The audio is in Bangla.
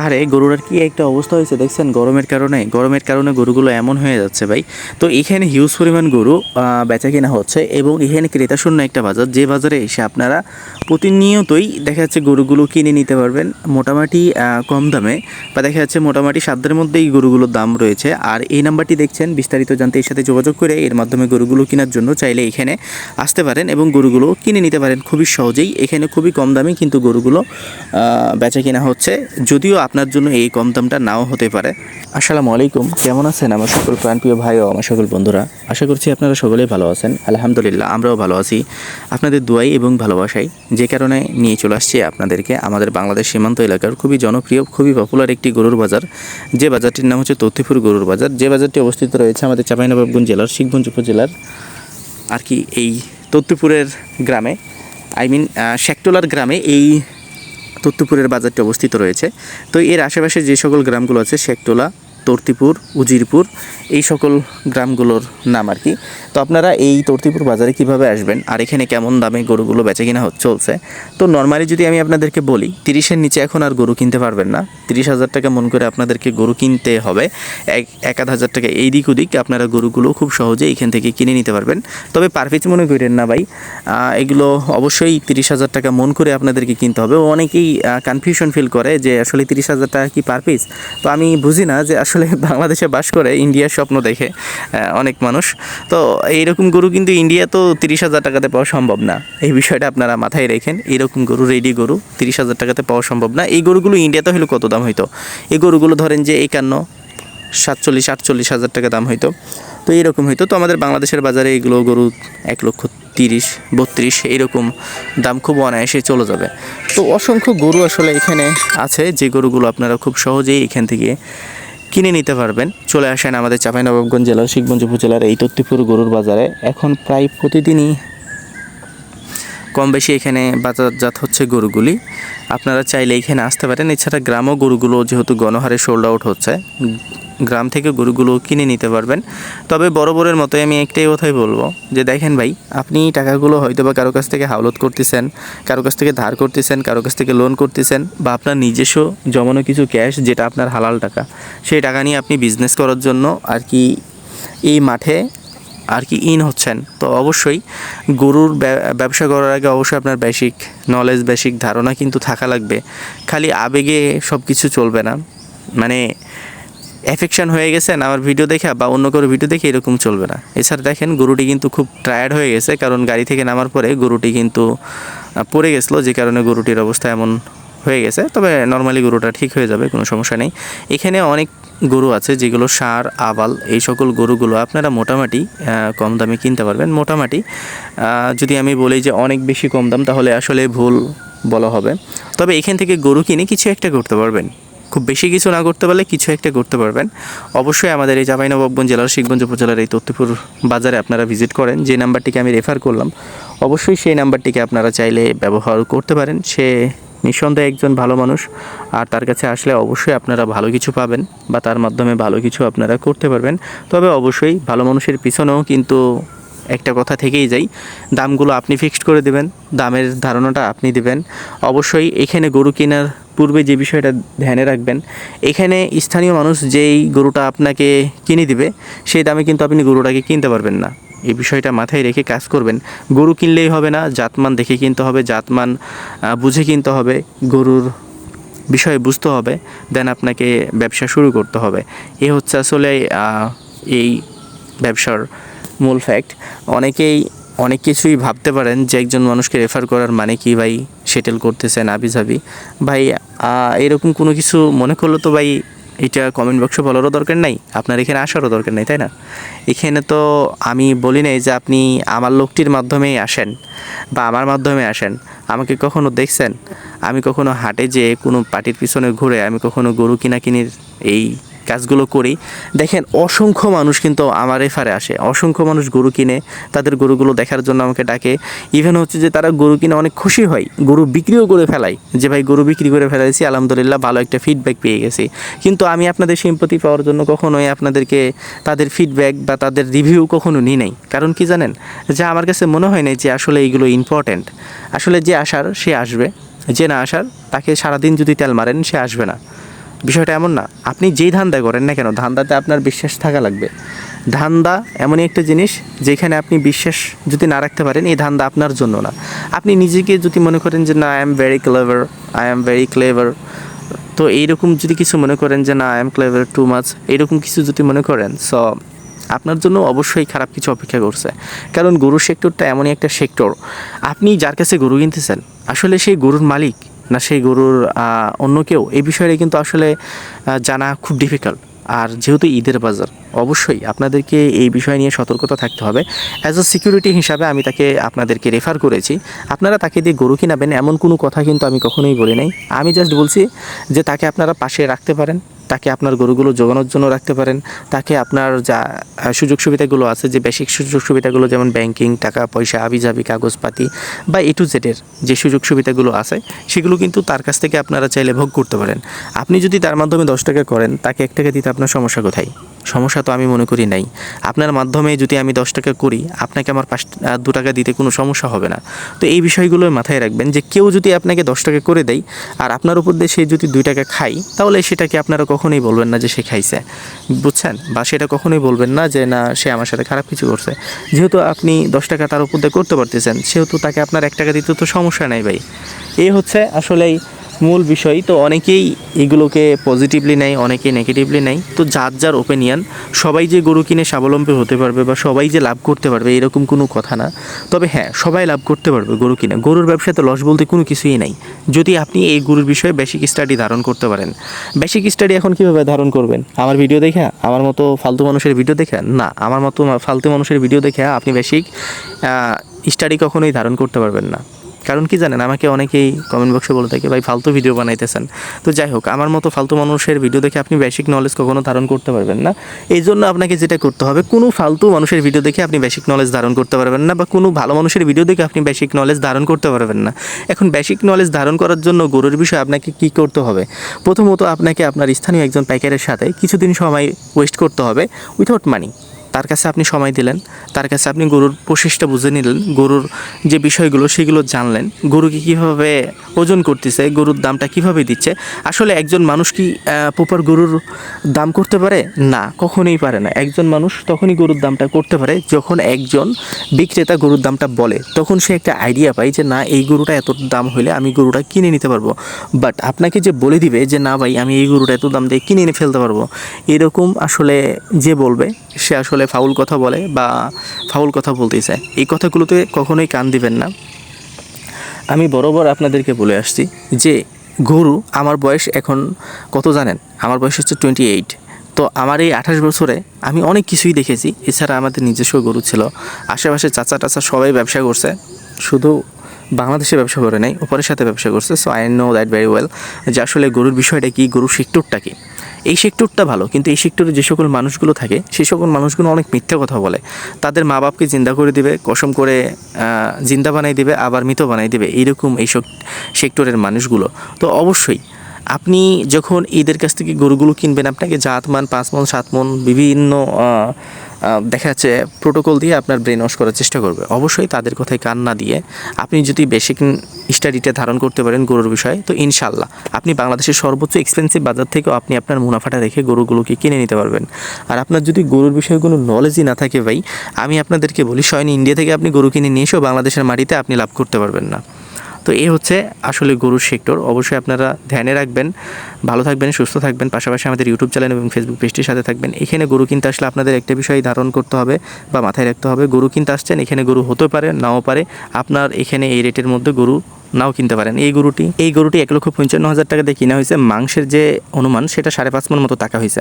আরে গরুর আর কি একটা অবস্থা হয়েছে, দেখছেন? গরমের কারণে গরমের কারণে গরুগুলো এমন হয়ে যাচ্ছে ভাই। তো এখানে হিউজ পরিমাণ গরু বেচা কেনা হচ্ছে এবং এখানে ক্রেতা শূন্য একটা বাজার, যে বাজারে এসে আপনারা প্রতিনিয়তই দেখা যাচ্ছে গরুগুলো কিনে নিতে পারবেন, মোটামুটি কম দামে বা দেখা যাচ্ছে মোটামুটি সাধ্যের মধ্যেই গরুগুলোর দাম রয়েছে। আর এই নাম্বারটি দেখছেন, বিস্তারিত জানতে এর সাথে যোগাযোগ করে এর মাধ্যমে গরুগুলো কেনার জন্য চাইলে এখানে আসতে পারেন এবং গরুগুলো কিনে নিতে পারেন। খুবই সহজেই, এখানে খুবই কম দামে কিন্তু গরুগুলো বেচা কেনা হচ্ছে। যদিও আপনার জন্য এই কম দামটা নাও হতে পারে। আসসালামু আলাইকুম। কেমন আছেন আমার সকল প্রাণপ্রিয় ভাই ও আমার সকল বন্ধুরা? আশা করছি আপনারা সকলেই ভালো আছেন। আলহামদুলিল্লাহ, আমরাও ভালো আছি। আপনাদের দোয়াই এবং ভালোবাসাই যে কারণে নিয়ে চলে আসছি আপনাদেরকে। আমাদের বাংলাদেশ সীমান্ত এলাকার খুবই জনপ্রিয়, খুবই পপুলার একটি গরুর বাজার। যে বাজারটির নাম হচ্ছে তথ্যপুর গরুর বাজার। যে বাজারটি অবস্থিত রয়েছে আমাদের চাঁপাইনবাবগঞ্জ জেলার শিখগঞ্জ উপজেলার আর কি এই তত্ত্বপুরের গ্রামে। আই মিন শেকটোলার গ্রামে এই তত্ত্বপুরের বাজারটি অবস্থিত রয়েছে। তো এর আশেপাশে যে সকল গ্রামগুলো আছে শেকটোলা তর্তিপুর, উজিরপুর, এই সকল গ্রামগুলোর নাম আর কি। তো আপনারা এই তর্তিপুর বাজারে কীভাবে আসবেন আর এখানে কেমন দামে গরুগুলো বেচা কিনা চলছে? তো নর্মালি যদি আমি আপনাদেরকে বলি, তিরিশের নিচে এখন আর গরু কিনতে পারবেন না। তিরিশ হাজার টাকা মন করে আপনাদেরকে গরু কিনতে হবে। এক এক আধ হাজার টাকা এই দিক ওদিক আপনারা গরুগুলো খুব সহজে এখান থেকে কিনে নিতে পারবেন। তবে পার পিস মনে করেন না ভাই এগুলো অবশ্যই তিরিশ হাজার টাকা মন করে আপনাদেরকে কিনতে হবে। অনেকেই কনফিউশন ফিল করে যে আসলে তিরিশ হাজার টাকা কি পার তো আমি বুঝি না যে আসলে বাংলাদেশে বাস করে, ইন্ডিয়ার স্বপ্ন দেখে অনেক মানুষ। তো এইরকম গরু কিন্তু ইন্ডিয়া তো তিরিশ হাজার টাকাতে পাওয়া সম্ভব না। এই বিষয়টা আপনারা মাথায় রেখেন এরকম গরু, রেডি গরু, তিরিশ হাজার টাকাতে পাওয়া সম্ভব না। এই গরুগুলো ইন্ডিয়াতে হলে কত দাম হইতো? এই গরুগুলো ধরেন যে একান্ন, সাতচল্লিশ, আটচল্লিশ হাজার টাকা দাম হইতো। তো এরকম হইতো। তো আমাদের বাংলাদেশের বাজারে এগুলো গরু এক লক্ষ তিরিশ, বত্রিশ এরকম দাম খুব অনায়াসে চলে যাবে। তো অসংখ্য গরু আসলে এখানে আছে। যে গরুগুলো আপনারা খুব সহজেই এখান থেকে কিনে নিতে পারবেন। চলে আসেন আমাদের চাঁপাইনবাবগঞ্জ জেলার শিখগঞ্জ উপজেলার এই তত্তিপুর গরুর বাজারে। এখন প্রায় প্রতিদিনই কম বেশি এখানে বাজারজাত হচ্ছে গরুগুলি। আপনারা চাইলে এখানে আসতে পারেন। এছাড়া গ্রামও গরুগুলো যেহেতু গণহারে সোল্ড আউট হচ্ছে। গ্রাম থেকে গরুগুলো কিনে নিতে পারবেন। তবে বড় বড়ের মতোই আমি একটাই কথাই বলব যে দেখেন ভাই, আপনি টাকাগুলো হয়তো বা কারও কাছ থেকে হাওলত করতেছেন, কারও কাছ থেকে ধার করতেছেন, কারও কাছ থেকে লোন করতেছেন বা আপনার নিজস্ব জমানো কিছু ক্যাশ যেটা আপনার হালাল টাকা, সেই টাকা নিয়ে আপনি বিজনেস করার জন্য আর কি এই মাঠে আর কি ইন হচ্ছেন। তো অবশ্যই গরুর ব্যা- ব্যবসা করার আগে অবশ্যই আপনার বেসিক নলেজ বেসিক ধারণা কিন্তু থাকা লাগবে। খালি আবেগে সব কিছু চলবে না। মানে অ্যাফেকশন হয়ে গেছেন আমার ভিডিও দেখে বা অন্য কারও ভিডিও দেখে এরকম চলবে না। এছাড়া দেখেন গরুটি কিন্তু খুব টায়ার্ড হয়ে গেছে, কারণ গাড়ি থেকে নামার পরে গরুটি কিন্তু পড়ে গেছিল, যে কারণে গরুটির অবস্থা এমন হয়ে গেছে। তবে নর্মালি গরুটা ঠিক হয়ে যাবে, কোনো সমস্যা নেই। এখানে অনেক গরু আছে, যেগুলো সার, আবাল এই সকল গরুগুলো আপনারা মোটামুটি কম দামে কিনতে পারবেন। মোটামুটি যদি আমি বলি যে অনেক বেশি কম দাম, তাহলে আসলে ভুল বলা হবে। তবে এখান থেকে গরু কিনে কিছু একটা করতে পারবেন। খুব বেশি কিছু না করতে পারলে কিছু একটা করতে পারবেন। অবশ্যই আমাদের এই চাঁপাইনবাবগঞ্জ জেলার শিখগঞ্জ উপজেলার এই তত্ত্বপুর বাজারে আপনারা ভিজিট করেন। যে নাম্বারটিকে আমি রেফার করলাম, অবশ্যই সেই নাম্বারটিকে আপনারা চাইলে ব্যবহার করতে পারেন। সে নিঃসন্দেহে একজন ভালো মানুষ, আর তার কাছে আসলে অবশ্যই আপনারা ভালো কিছু পাবেন বা তার মাধ্যমে ভালো কিছু আপনারা করতে পারবেন। তবে অবশ্যই ভালো মানুষের পিছনেও কিন্তু একটা কথা থেকেই যাই দামগুলো আপনি ফিক্সড করে দেবেন, দামের ধারণাটা আপনি দেবেন। অবশ্যই এখানে গরু কেনার পূর্বে যে বিষয়টা ধ্যানে রাখবেন, এখানে স্থানীয় মানুষ যেই গরুটা আপনাকে কিনে দিবে, সেই দামে কিন্তু আপনি গরুটাকে কিনতে পারবেন না। এই বিষয়টা মাথায় রেখে কাজ করবেন। গরু কিনলেই হবে না, জাতমান দেখে কিনতে হবে, জাতমান বুঝে কিনতে হবে, গরুর বিষয়ে বুঝতে হবে, দেন আপনাকে ব্যবসা শুরু করতে হবে। এ হচ্ছে আসলে এই ব্যবসার মূল ফ্যাক্ট অনেকেই অনেক কিছুই ভাবতে পারেন যে একজন মানুষকে রেফার করার মানে কি ভাই? সেটেল করতেছেন আবিজাবি ভাই এরকম কোনো কিছু মনে করলে তো ভাই, এটা কমেন্ট বক্সে বলারও দরকার নাই। আপনার এখানে আসারও দরকার নেই, তাই না? এখানে তো আমি বলি নাই যে আপনি আমার লোকটির মাধ্যমেই আসেন বা আমার মাধ্যমে আসেন। আমাকে কখনো দেখছেন? আমি কখনো হাটে যে কোনো পার্টির পিছনে ঘুরে আমি কখনো গরু কিনা কিনির এই কাজগুলো করি। দেখেন, অসংখ্য মানুষ কিন্তু আমার রেফারে আসে। অসংখ্য মানুষ গরু কিনে তাদের গরুগুলো দেখার জন্য আমাকে ডাকে। ইভেন হচ্ছে যে তারা গরু কিনে অনেক খুশি হয়। গরু বিক্রিও করে ফেলাই। যে ভাই, গরু বিক্রি করে ফেলাইছি, আলহামদুলিল্লাহ ভালো একটা ফিডব্যাক পেয়ে গেছি। কিন্তু আমি আপনাদের সিম্পতি পাওয়ার জন্য কখনোই আপনাদেরকে তাদের ফিডব্যাক বা তাদের রিভিউ কখনো নিই নাই। কারণ কি জানেন? যে আমার কাছে মনে হয় না যে আসলে এইগুলো ইম্পর্ট্যান্ট আসলে যে আসার, সে আসবে। যে না আসার, তাকে সারাদিন যদি তেল মারেন, সে আসবে না। বিষয়টা এমন না, আপনি যেই ধান্দা করেন না কেন, ধান্দাতে আপনার বিশ্বাস থাকা লাগবে। ধান্দা এমনই একটা জিনিস যেখানে আপনি বিশ্বাস যদি না রাখতে পারেন, এই ধান্দা আপনার জন্য না। আপনি নিজেকে যদি মনে করেন যে, না I am very clever I am very clever তো এইরকম যদি কিছু মনে করেন যে, না I am clever too much এইরকম কিছু যদি মনে করেন সো আপনার জন্য অবশ্যই খারাপ কিছু অপেক্ষা করছে। কারণ গরু সেক্টরটা এমনই একটা সেক্টর। আপনি যার কাছে গরু কিনতেছেন আসলে সেই গরুর মালিক। না সেই গরুর অন্য কেউ? এই বিষয়টা কিন্তু আসলে জানা খুব ডিফিকাল্ট আর যেহেতু ঈদের বাজার অবশ্যই আপনাদেরকে এই বিষয় নিয়ে সতর্কতা থাকতে হবে। অ্যাজ আ সিকিউরিটি হিসাবে আমি তাকে আপনাদেরকে রেফার করেছি। আপনারা তাকে দিয়ে গরু কিনাবেন এমন কোনো কথা কিন্তু আমি কখনোই বলি নাই। আমি জাস্ট বলছি যে তাকে আপনারা পাশে রাখতে পারেন, তাকে আপনার গরুগুলো জোগানোর জন্য রাখতে পারেন, তাকে আপনার যা সুযোগ সুবিধাগুলো আছে, যে বেসিক সুযোগ সুবিধাগুলো যেমন ব্যাংকিং টাকা, পয়সা, আবিজাবি, কাগজপাতি বা এ টু জেডের যে সুযোগ সুবিধাগুলো আছে, সেগুলো কিন্তু তার কাছ থেকে আপনারা চাইলে ভোগ করতে পারেন। আপনি যদি তার মাধ্যমে দশ টাকা করেন, তাকে এক টাকা দিতে আপনার সমস্যা কোথায়? সমস্যা তো আমি মনে করি নাই। আপনার মাধ্যমে যদি আমি দশ টাকা করি, আপনাকে আমার পাঁচ দু টাকা দিতে কোনো সমস্যা হবে না। তো এই বিষয়গুলো মাথায় রাখবেন যে কেউ যদি আপনাকে দশ টাকা করে দেয় আর আপনার উপর দিয়ে সে যদি দুই টাকা খায়, তাহলে সেটাকে আপনারা কখনোই বলবেন না যে সে খাইছে। বুঝছেন? বা সেটা কখনোই বলবেন না যে না, সে আমার সাথে খারাপ কিছু করছে। যেহেতু আপনি দশ টাকা তার উপর দিয়ে করতে পারতেছেন, সেহেতু তাকে আপনার এক টাকা দিতে তো সমস্যা নাই ভাই। এই হচ্ছে আসলেই মূল বিষয় তো অনেকেই এগুলোকে পজিটিভলি নেয় অনেকেই নেগেটিভলি নেয়। তো যার যার ওপিনিয়ন সবাই যে গরু কিনে স্বাবলম্বী হতে পারবে বা সবাই যে লাভ করতে পারবে, এরকম কোনো কথা না। তবে হ্যাঁ সবাই লাভ করতে পারবে গরু কিনে। গরুর ব্যবসাতে লস বলতে কোনো কিছুই নাই। যদি আপনি এই গরুর বিষয়ে বেসিক স্টাডি ধারণ করতে পারেন। বেসিক স্টাডি এখন কীভাবে ধারণ করবেন? আমার ভিডিও দেখে, আমার মতো ফালতু মানুষের ভিডিও দেখে? না, আমার মতো ফালতু মানুষের ভিডিও দেখে আপনি বেসিক স্টাডি কখনোই ধারণ করতে পারবেন না। কারণ কি জানেন, আমাকে অনেকেই কমেন্ট বক্সে বলে থাকে, ভাই, ফালতু ভিডিও বানাইতেছেন। তো যাই হোক, আমার মতো ফালতু মানুষের ভিডিও দেখে আপনি বেসিক নলেজ কখনো ধারণ করতে পারবেন না। এই জন্য আপনাকে যেটা করতে হবে, কোনো ফালতু মানুষের ভিডিও দেখে আপনি বেসিক নলেজ ধারণ করতে পারবেন না, বা কোনো ভালো মানুষের ভিডিও দেখে আপনি বেসিক নলেজ ধারণ করতে পারবেন না। এখন বেসিক নলেজ ধারণ করার জন্য গরুর বিষয়ে আপনাকে কি করতে হবে? প্রথমত আপনাকে আপনার স্থানীয় একজন পাইকারের সাথে কিছুদিন সময় ওয়েস্ট করতে হবে উইথাউট মানি তার কাছে আপনি সময় দিলেন, তার কাছে আপনি গরুর প্রসেসটা বুঝে নিলেন, গরুর যে বিষয়গুলো সেগুলো জানলেন, গরুকে কীভাবে ওজন করতেছে, গরুর দামটা কীভাবে দিচ্ছে, আসলে একজন মানুষ কি প্রপার গরুর দাম করতে পারে? না, কখনোই পারে না। একজন মানুষ তখনই গরুর দামটা করতে পারে যখন একজন বিক্রেতা গরুর দামটা বলে। তখন সে একটা আইডিয়া পায় যে, না, এই গরুটা এত দাম হলে আমি গরুটা কিনে নিতে পারব। বাট আপনাকে যে বলে দিবে যে, না ভাই, আমি এই গরুটা এত দাম দিয়ে কিনে এনে ফেলতে পারব। এরকম আসলে যে বলবে, সে আসলে ফাউল কথা বলে বা ফাউল কথা বলতেই চায়, এই কথাগুলোতে কখনোই কান দিবেন না। আমি বরাবর আপনাদেরকে বলে আসছি যে, গরু আমার বয়স এখন কত জানেন? আমার বয়স হচ্ছে টোয়েন্টি এইট তো আমার এই আঠাশ বছরে আমি অনেক কিছুই দেখেছি। এছাড়া আমাদের নিজস্ব গরু ছিল। আশেপাশে চাচা টাচা সবাই ব্যবসা করছে। শুধু বাংলাদেশে ব্যবসা করে নাই, ওপরের সাথে ব্যবসা করছে so I know that very well যে আসলে গরুর বিষয়টা কি, গরুর সেক্টরটা কি। এই সেক্টরটা ভালো, কিন্তু এই সেক্টরে যে সকল মানুষগুলো থাকে, সেই সকল মানুষগুলো অনেক মিথ্যা কথা বলে। তাদের মা বাপকে জিন্দা করে দিবে, কসম করে জিন্দা বানাই দিবে, আবার মৃত বানাই দিবে, এইরকম এই সেক্টরের মানুষগুলো। তো অবশ্যই, আপনি যখন এদের কাছ থেকে গরুগুলো কিনবেন, আপনাকে জাত মান, পাঁচ মন, সাত মন, বিভিন্ন দেখা যাচ্ছে প্রোটোকল দিয়ে আপনার ব্রেন ওয়াশ করার চেষ্টা করবে। অবশ্যই তাদের কথায় কান না দিয়ে আপনি যদি বেসিক স্টাডিটা ধারণ করতে পারেন গরুর বিষয়ে, তো ইনশাল্লাহ আপনি বাংলাদেশের সর্বোচ্চ এক্সপেন্সিভ বাজার থেকেও আপনি আপনার মুনাফাটা রেখে গরুগুলোকে কিনে নিতে পারবেন। আর আপনার যদি গরুর বিষয়ে কোনো নলেজই না থাকে ভাই, আমি আপনাদেরকে বলি, স্বয়ং ইন্ডিয়া থেকে আপনি গরু কিনে নিয়ে এসেও বাংলাদেশের মাটিতে আপনি লাভ করতে পারবেন না। তো এই হচ্ছে আসলে গরুর সেক্টর অবশ্যই আপনারা ধ্যানে রাখবেন, ভালো থাকবেন, সুস্থ থাকবেন। পাশাপাশি আমাদের ইউটিউব চ্যানেল এবং ফেসবুক পেজটির সাথে থাকবেন। এখানে গরু কিনতে আসলে আপনাদের একটা বিষয় ধারণ করতে হবে বা মাথায় রাখতে হবে। গরু কিনতে আসছেন, এখানে গরু হতে পারে, নাও পারে। আপনার এখানে এই রেটের মধ্যে গরু নাও কিনতে পারেন। এই গরুটি এই গরুটি এক লক্ষ পঞ্চান্ন হাজার টাকা দিয়ে কিনা হয়েছে। মাংসের যে অনুমান, সেটা সাড়ে পাঁচ মন মতো টাকা হয়েছে।